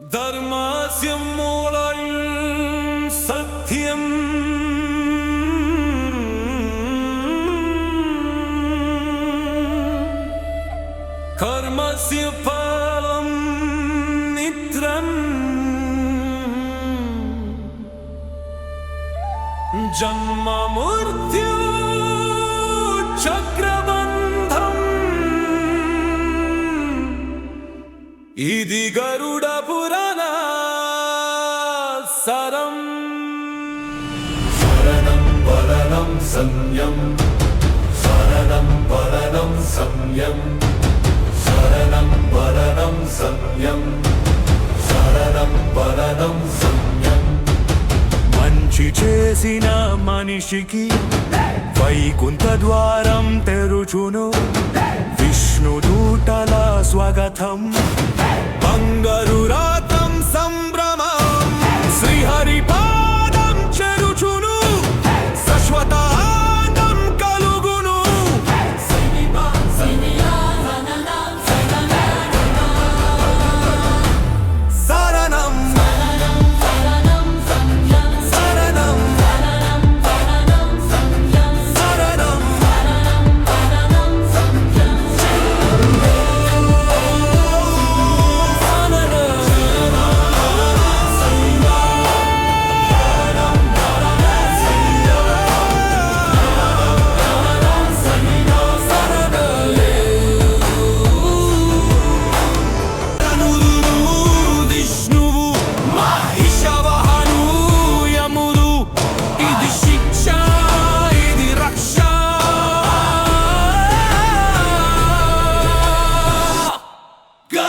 ധർമാസ്യം മൂളൽ സത്യം. കർമ്മസ്യ ഫലം നിത്രം. ജന്മമൂർത്യോ ఇది గరుడ పురాణ సరం. శరణం వరణం సంయం. శరణం వరణం సంయం. శరణం వరణం సంయం. శరణం వరణం సంయం. మంచి చేసిన మనిషికి వైకుంఠ ద్వారం తెరుచును. విష్ణు దూతల స్వాగతం. బంగారు రాతం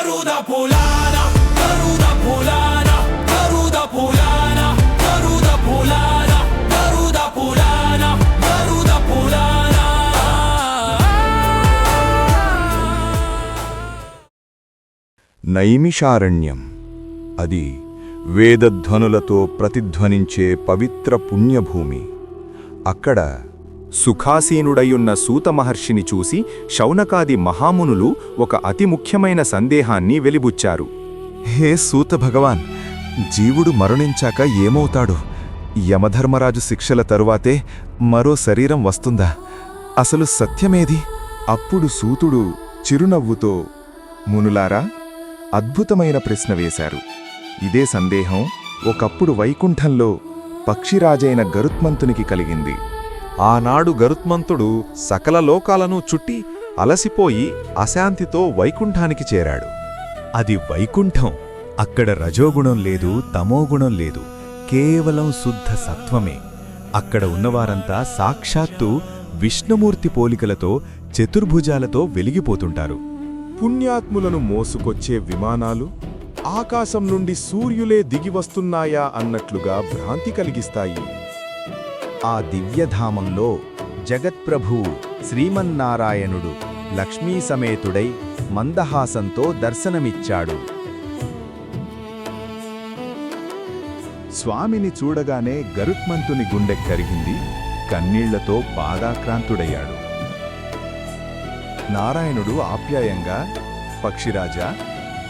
Garuda పులాన Garuda పులాన Garuda పులాన Garuda పులాన Garuda పులాన Garuda పులాన Naimisharanya. అది వేదధ్వనులతో ప్రతిధ్వనించే పవిత్ర పుణ్యభూమి. అక్కడ సుఖాసీనుడయున్న సూత మహర్షిని చూసి శౌనకాది మహామునులు ఒక అతి ముఖ్యమైన సందేహాన్ని వెలిబుచ్చారు. హే సూత భగవాన్ జీవుడు మరణించాక ఏమవుతాడు? యమధర్మరాజు శిక్షల తరువాతే మరో శరీరం వస్తుందా? అసలు సత్యమేది? అప్పుడు సూతుడు చిరునవ్వుతో మునులారా అద్భుతమైన ప్రశ్న వేశారు. ఇదే సందేహం ఒకప్పుడు వైకుంఠంలో పక్షిరాజైన గరుత్మంతునికి కలిగింది. ఆనాడు గరుత్మంతుడు సకల లోకాలను చుట్టి అలసిపోయి అశాంతితో వైకుంఠానికి చేరాడు. అది వైకుంఠం. అక్కడ రజోగుణం లేదు తమోగుణం లేదు కేవలం శుద్ధ సత్వమే. అక్కడ ఉన్నవారంతా సాక్షాత్తు విష్ణుమూర్తి పోలికలతో చతుర్భుజాలతో వెలిగిపోతుంటారు. పుణ్యాత్ములను మోసుకొచ్చే విమానాలు ఆకాశం నుండి సూర్యులే దిగివస్తున్నాయా అన్నట్లుగా భ్రాంతి కలిగిస్తాయి. ఆ దివ్యధామంలో జగత్ప్రభువు శ్రీమన్నారాయణుడు లక్ష్మీ సమేతుడై మందహాసంతో దర్శనమిచ్చాడు. స్వామిని చూడగానే గరుత్మంతుని గుండె కరిగింది కన్నీళ్ళతో బాధాక్రాంతుడయ్యాడు నారాయణుడు ఆప్యాయంగా పక్షిరాజా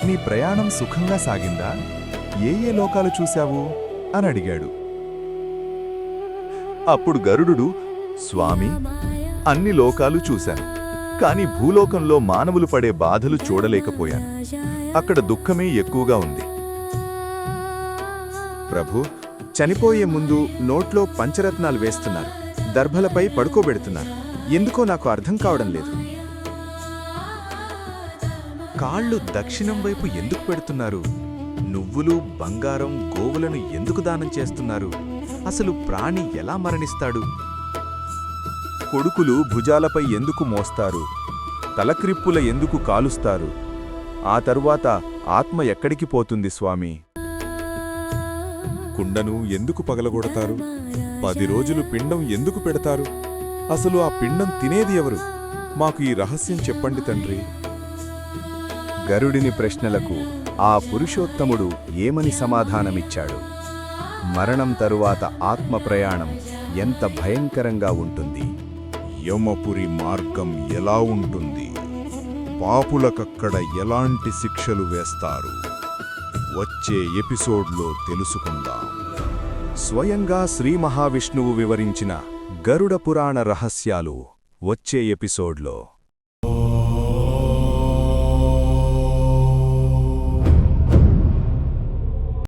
నీ ప్రయాణం సుఖంగా సాగిందా? ఏ ఏ లోకాలు చూశావు? అని అడిగాడు. అప్పుడు గరుడు స్వామి అన్ని లోకాలు చూశాను. కాని భూలోకంలో మానవులు పడే బాధలు చూడలేకపోయాను. అక్కడ దుఃఖమే ఎక్కువగా ఉంది. ప్రభు చనిపోయే ముందు నోట్లో పంచరత్నాలు వేస్తున్నారు. దర్భలపై పడుకోబెడుతున్నారు. ఎందుకో నాకు అర్థం కావడం లేదు. కాళ్ళు దక్షిణం వైపు ఎందుకు పెడుతున్నారు? నువ్వులు బంగారం గోవులను ఎందుకు దానం చేస్తున్నారు? అసలు ప్రాణి ఎలా మరణిస్తాడు? కొడుకులు భుజాలపై ఎందుకు మోస్తారు? తలక్రిప్పుల ఎందుకు కాలుస్తారు? ఆ తరువాత ఆత్మ ఎక్కడికి పోతుంది స్వామి? కుండను ఎందుకు పగలగొడతారు? పది రోజులు పిండం ఎందుకు పెడతారు? అసలు ఆ పిండం తినేది ఎవరు? మాకు ఈ రహస్యం చెప్పండి తండ్రి. గరుడిని ప్రశ్నలకు ఆ పురుషోత్తముడు ఏమని సమాధానమిచ్చాడు? మరణం తరువాత ఆత్మ ప్రయాణం ఎంత భయంకరంగా ఉంటుంది. యమపురి మార్గం ఎలా ఉంటుంది? పాపులకక్కడ ఎలాంటి శిక్షలు వేస్తారు? వచ్చే ఎపిసోడ్లో తెలుసుకుందాం. స్వయంగా శ్రీ మహావిష్ణువు వివరించిన గరుడ పురాణ రహస్యాలు వచ్చే ఎపిసోడ్లో.